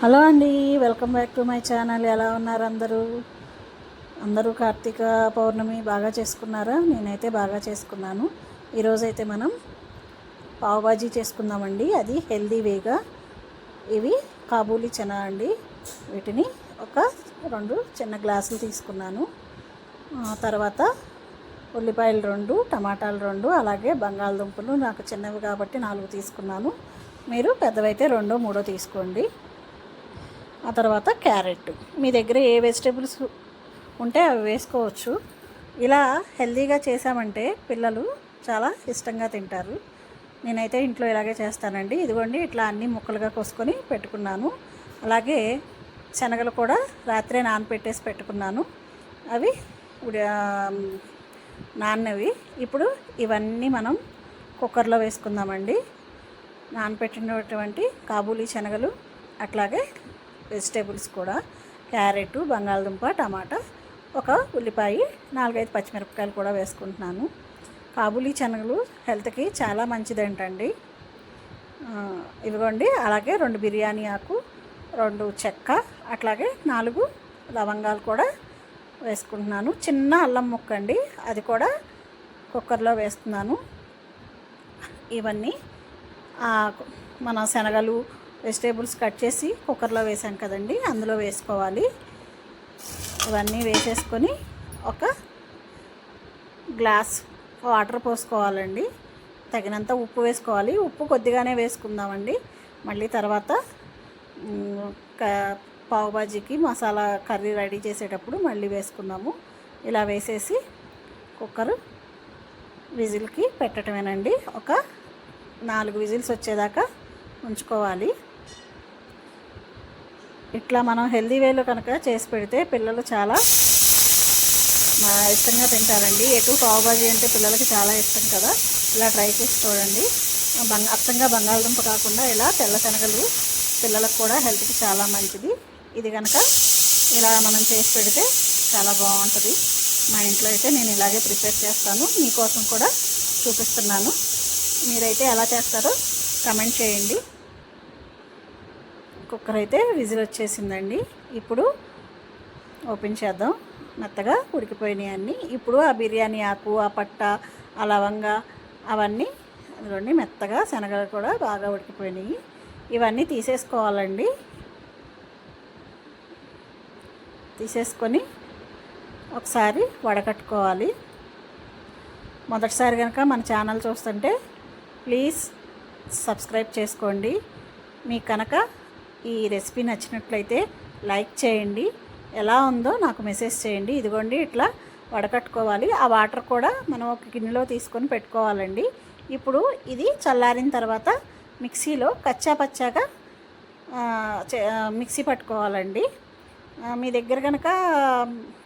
Hello అండి welcome back to my channel. ఎలా ఉన్నారు అందరూ? అందరూ కార్తీక పౌర్ణమి బాగా చేసుకున్నారా? నేనైతే బాగా చేసుకున్నాను. ఈరోజైతే మనం పావుబాజీ చేసుకుందామండి. అది హెల్దీ వేగా ఇవి కాబూలీ చనా అండి. వీటిని ఒక రెండు చిన్న గ్లాసులు తీసుకున్నాను. తర్వాత ఉల్లిపాయలు రెండు టమాటాలు రెండు అలాగే బంగాళదుంపలు నాకు చిన్నవి కాబట్టి నాలుగు తీసుకున్నాను. మీరు పెద్దవైతే రెండో మూడో తీసుకోండి. ఆ తర్వాత క్యారెట్. మీ దగ్గర ఏ వెజిటేబుల్స్ ఉంటే అవి వేసుకోవచ్చు. ఇలా హెల్తీగా చేసామంటే పిల్లలు చాలా ఇష్టంగా తింటారు. నేనైతే ఇంట్లో ఇలాగే చేస్తానండి. ఇదిగోండి ఇట్లా అన్ని ముక్కలుగా కోసుకొని పెట్టుకున్నాను. అలాగే శనగలు కూడా రాత్రే నానపెట్టేసి పెట్టుకున్నాను. అవి నాన్నవి. ఇప్పుడు ఇవన్నీ మనం కుక్కర్లో వేసుకుందామండి. నానపెట్టినటువంటి కాబూలీ శనగలు అట్లాగే వెజిటేబుల్స్ కూడా క్యారెట్ బంగాళదుంప టమాటా ఒక ఉల్లిపాయ నాలుగైదు పచ్చిమిరపకాయలు కూడా వేసుకుంటున్నాను. కాబూలీ శనగలు హెల్త్కి చాలా మంచిదేంటండి. ఆ, ఇదిగోండి అలాగే రెండు బిర్యానీ ఆకు రెండు చెక్క అట్లాగే నాలుగు లవంగాలు కూడా వేసుకుంటున్నాను. చిన్న అల్లం ముక్క అండి. అది కూడా కుక్కర్లో వేస్తున్నాను. ఇవన్నీ మన శనగలు వెజిటేబుల్స్ కట్ చేసి కుక్కర్లో వేసాం కదండి అందులో వేసుకోవాలి. ఇవన్నీ వేసేసుకొని ఒక గ్లాస్ వాటర్ పోసుకోవాలండి. తగినంత ఉప్పు వేసుకోవాలి. ఉప్పు కొద్దిగానే వేసుకుందామండి. మళ్ళీ తర్వాత మ్, క- మసాలా కర్రీ రెడీ చేసేటప్పుడు మళ్ళీ వేసుకుందాము. ఇలా వేసేసి కుక్కర్ విజిల్కి పెట్టడమేనండి ఒక నాలుగు విజిల్స్ వచ్చేదాకా ఉంచుకోవాలి. ఇట్లా మనం హెల్దీ వేలో కనుక చేసి పెడితే పిల్లలు చాలా ఇష్టంగా తింటారండి. ఎటు పావుబాజీ అంటే పిల్లలకి చాలా ఇష్టం కదా. ఇలా ట్రై చేసి చూడండి. బంగా అచ్చంగా బంగాళదుంప కాకుండా ఇలా తెల్ల శనగలు పిల్లలకు కూడా హెల్త్కి చాలా మంచిది. ఇది కనుక ఇలా మనం చేసి పెడితే చాలా బాగుంటుంది. మా ఇంట్లో అయితే నేను ఇలాగే ప్రిపేర్ చేస్తాను. మీకోసం కూడా చూపిస్తున్నాను. మీరైతే ఎలా చేస్తారో కమెంట్ చేయండి. కుక్కర్ అయితే విజిల్ వచ్చేసిందండి. ఇప్పుడు ఓపెన్ చేద్దాం. మెత్తగా ఉడికిపోయినాయి అన్నీ. ఇప్పుడు ఆ బిర్యానీ ఆకు ఆ పట్ట ఆ లవంగా అవన్నీ అందులోని మెత్తగా శనగలు కూడా బాగా ఉడికిపోయినాయి. ఇవన్నీ తీసేసుకోవాలండి. తీసేసుకొని ఒకసారి వడకట్టుకోవాలి. మొదటిసారి కనుక మన ఛానల్ చూస్తుంటే ప్లీజ్ సబ్స్క్రైబ్ చేసుకోండి. మీకు కనుక ఈ రెసిపీ నచ్చినట్లయితే లైక్ చేయండి. ఎలా ఉందో నాకు మెసేజ్ చేయండి. ఇదిగోండి ఇట్లా వడకట్టుకోవాలి. ఆ వాటర్ కూడా మనం ఒక గిన్నెలో తీసుకొని పెట్టుకోవాలండి. ఇప్పుడు ఇది చల్లారిన తర్వాత మిక్సీలో కచ్చా పచ్చాగా చే- మిక్సీ పట్టుకోవాలండి. మీ దగ్గర కనుక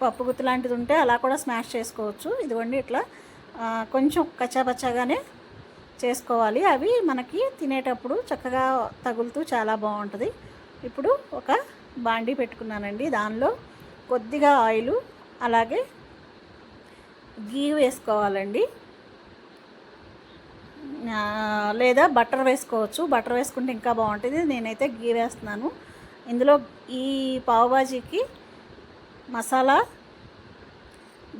పప్పు గుత్తి లాంటిది ఉంటే అలా కూడా స్మాష్ చేసుకోవచ్చు. ఇదిగోండి ఇట్లా కొంచెం కచ్చాపచ్చాగానే చేసుకోవాలి. అవి మనకి తినేటప్పుడు చక్కగా తగులుతూ చాలా బాగుంటుంది. ఇప్పుడు ఒక బాండీ పెట్టుకున్నానండి. దానిలో కొద్దిగా ఆయిల్ అలాగే గీ వేసుకోవాలండి. లేదా బటర్ వేసుకోవచ్చు. బటర్ వేసుకుంటే ఇంకా బాగుంటుంది. నేనైతే గీ వేస్తున్నాను. ఇందులో ఈ పావుబాజీకి మసాలా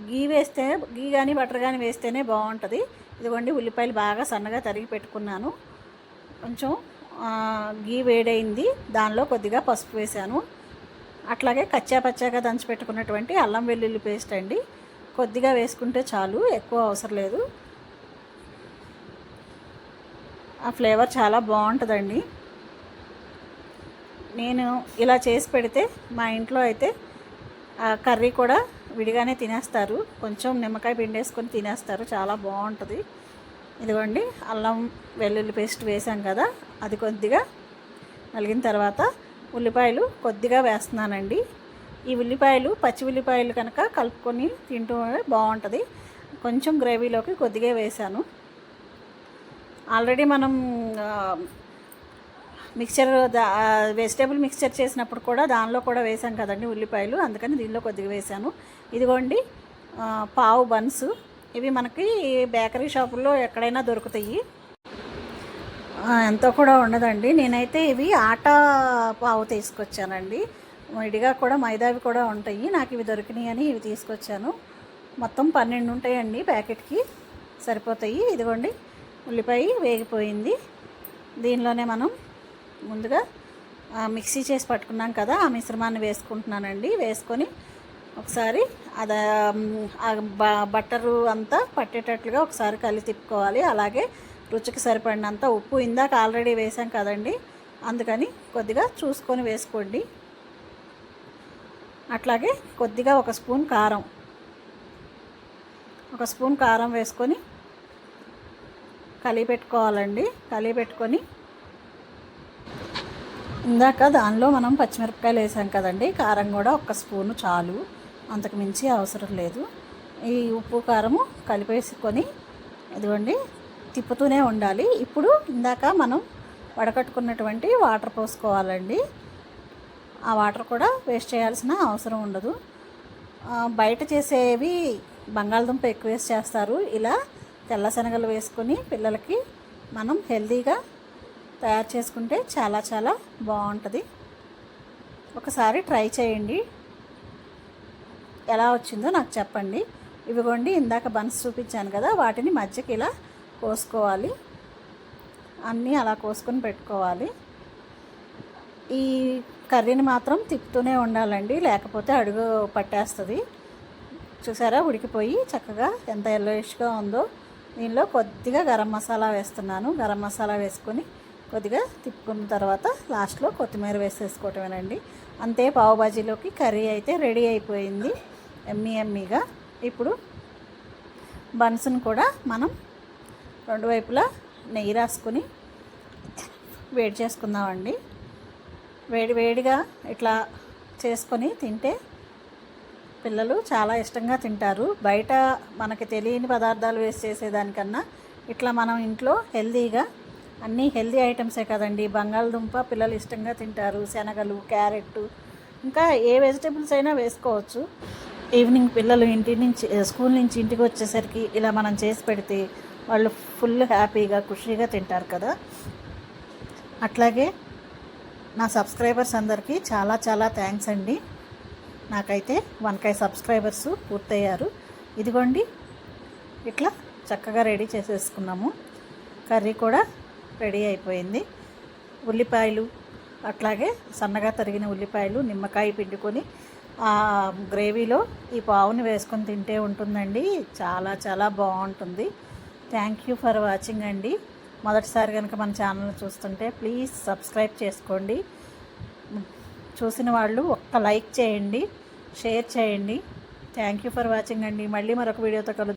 గీ వేస్తే గీ కానీ బటర్ కానీ వేస్తేనే బాగుంటుంది. ఇదిగోండి ఉల్లిపాయలు బాగా సన్నగా తరిగి పెట్టుకున్నాను. కొంచెం గీ వేడైంది. దానిలో కొద్దిగా పసుపు వేసాను అట్లాగే కచ్చా పచ్చాగా దంచి పెట్టుకున్నటువంటి అల్లం వెల్లుల్లి పేస్ట్ అండి. కొద్దిగా వేసుకుంటే చాలు ఎక్కువ అవసరం లేదు. ఆ ఫ్లేవర్ చాలా బాగుంటుందండి. నేను ఇలా చేసి పెడితే మా ఇంట్లో అయితే ఆ కర్రీ కూడా విడిగానే తినేస్తారు. కొంచెం నిమ్మకాయ పిండేసుకొని తినేస్తారు. చాలా బాగుంటుంది. ఇదిగోండి అల్లం వెల్లుల్లి పేస్ట్ వేసాం కదా అది కొద్దిగా నలిగిన తర్వాత ఉల్లిపాయలు కొద్దిగా వేస్తున్నానండి. ఈ ఉల్లిపాయలు పచ్చి ఉల్లిపాయలు కనుక కలుపుకొని తింటూ బాగుంటుంది. కొంచెం గ్రేవీలోకి కొద్దిగా వేసాను. ఆల్రెడీ మనం మిక్చర్ వెజిటేబుల్ మిక్చర్ చేసినప్పుడు కూడా దానిలో కూడా వేసాం కదండి ఉల్లిపాయలు అందుకని దీనిలో కొద్దిగా వేసాను. ఇదిగోండి పావు బన్స్ ఇవి మనకి బేకరీ షాపుల్లో ఎక్కడైనా దొరుకుతాయి. ఎంతో కూడా ఉండదండి. నేనైతే ఇవి ఆటా పావు తీసుకొచ్చానండి. విడిగా కూడా మైదావి కూడా ఉంటాయి. నాకు ఇవి దొరికినాయి అని ఇవి తీసుకొచ్చాను. మొత్తం పన్నెండు ఉంటాయండి ప్యాకెట్కి. సరిపోతాయి. ఇదిగోండి ఉల్లిపాయ వేగిపోయింది. దీనిలోనే మనం ముందుగా మిక్సీ చేసి పట్టుకున్నాం కదా ఆ మిశ్రమాన్ని వేసుకుంటున్నానండి. వేసుకొని ఒకసారి అది బ- బట్టరు అంతా పట్టేటట్లుగా ఒకసారి కలి తిప్పుకోవాలి. అలాగే రుచికి సరిపడినంత ఉప్పు ఇందాక ఆల్రెడీ వేసాం కదండి అందుకని కొద్దిగా చూసుకొని వేసుకోండి. అట్లాగే కొద్దిగా ఒక స్పూన్ కారం ఒక స్పూన్ కారం వేసుకొని కలిపి పెట్టుకోవాలండి. కలిపి పెట్టుకొని ఇందాక దానిలో మనం పచ్చిమిరపకాయలు వేసాం కదండి కారం కూడా ఒక స్పూను చాలు. అంతకు మించి అవసరం లేదు. ఈ ఉప్పు కారము కలిపేసుకొని ఇదిగోండి తిప్పుతూనే ఉండాలి. ఇప్పుడు ఇందాక మనం వడకట్టుకున్నటువంటి వాటర్ పోసుకోవాలండి. ఆ వాటర్ కూడా వేస్ట్ చేయాల్సిన అవసరం ఉండదు. బయట చేసేవి బంగాళదుంప ఎక్కువ వేసి చేస్తారు. ఇలా తెల్ల శనగలు వేసుకొని పిల్లలకి మనం హెల్తీగా తయారు చేసుకుంటే చాలా చాలా బాగుంటుంది. ఒకసారి ట్రై చేయండి. ఎలా వచ్చిందో నాకు చెప్పండి. ఇవిగోండి ఇందాక బన్స్ చూపించాను కదా వాటిని మధ్యకి ఇలా కోసుకోవాలి. అన్నీ అలా కోసుకొని పెట్టుకోవాలి. ఈ కర్రీని మాత్రం తిప్పుతూనే ఉండాలండి లేకపోతే అడుగు పట్టేస్తుంది. చూసారా ఉడికిపోయి చక్కగా ఎంత ఎల్లోయిష్గా ఉందో. దీనిలో కొద్దిగా గరం మసాలా వేస్తున్నాను. గరం మసాలా వేసుకొని కొద్దిగా తిప్పుకున్న తర్వాత లాస్ట్లో కొత్తిమీర వేసేసుకోవటమేనండి. అంతే పావు బాజీలోకి కర్రీ అయితే రెడీ అయిపోయింది. ఎమ్మీ ఎమ్మీగా ఇప్పుడు బన్స్ను కూడా మనం రెండు వైపులా నెయ్యి రాసుకొని వేడి చేసుకుందామండి. వేడి వేడిగా ఇట్లా చేసుకొని తింటే పిల్లలు చాలా ఇష్టంగా తింటారు. బయట మనకి తెలియని పదార్థాలు వేసి చేసేదానికన్నా ఇట్లా మనం ఇంట్లో హెల్తీగా అన్నీ హెల్దీ ఐటమ్సే కదండి. బంగాళదుంప పిల్లలు ఇష్టంగా తింటారు. శనగలు క్యారెట్ ఇంకా ఏ వెజిటేబుల్స్ అయినా వేసుకోవచ్చు. ఈవినింగ్ పిల్లలు ఇంటి నుంచి స్కూల్ నుంచి ఇంటికి వచ్చేసరికి ఇలా మనం చేసి పెడితే వాళ్ళు ఫుల్ హ్యాపీగా ఖుషీగా తింటారు కదా. అట్లాగే నా సబ్స్క్రైబర్స్ అందరికీ చాలా చాలా థ్యాంక్స్ అండి. నాకైతే వంకాయ సబ్స్క్రైబర్స్ పూర్తయ్యారు. ఇదిగోండి ఇట్లా చక్కగా రెడీ చేసేసుకున్నాము. కర్రీ కూడా రెడీ అయిపోయింది. ఉల్లిపాయలు అట్లాగే సన్నగా తరిగిన ఉల్లిపాయలు నిమ్మకాయ పిండుకొని గ్రేవీలో ఈ పావుని వేసుకొని తింటే ఉంటుందండి. చాలా చాలా బాగుంటుంది. థ్యాంక్ యూ ఫర్ వాచింగ్ అండి. మొదటిసారి కనుక మన ఛానల్ చూస్తుంటే ప్లీజ్ సబ్స్క్రైబ్ చేసుకోండి. చూసిన వాళ్ళు ఒక్క లైక్ చేయండి షేర్ చేయండి. థ్యాంక్ యూ ఫర్ వాచింగ్ అండి. మళ్ళీ మరొక వీడియోతో కలుద్దాం.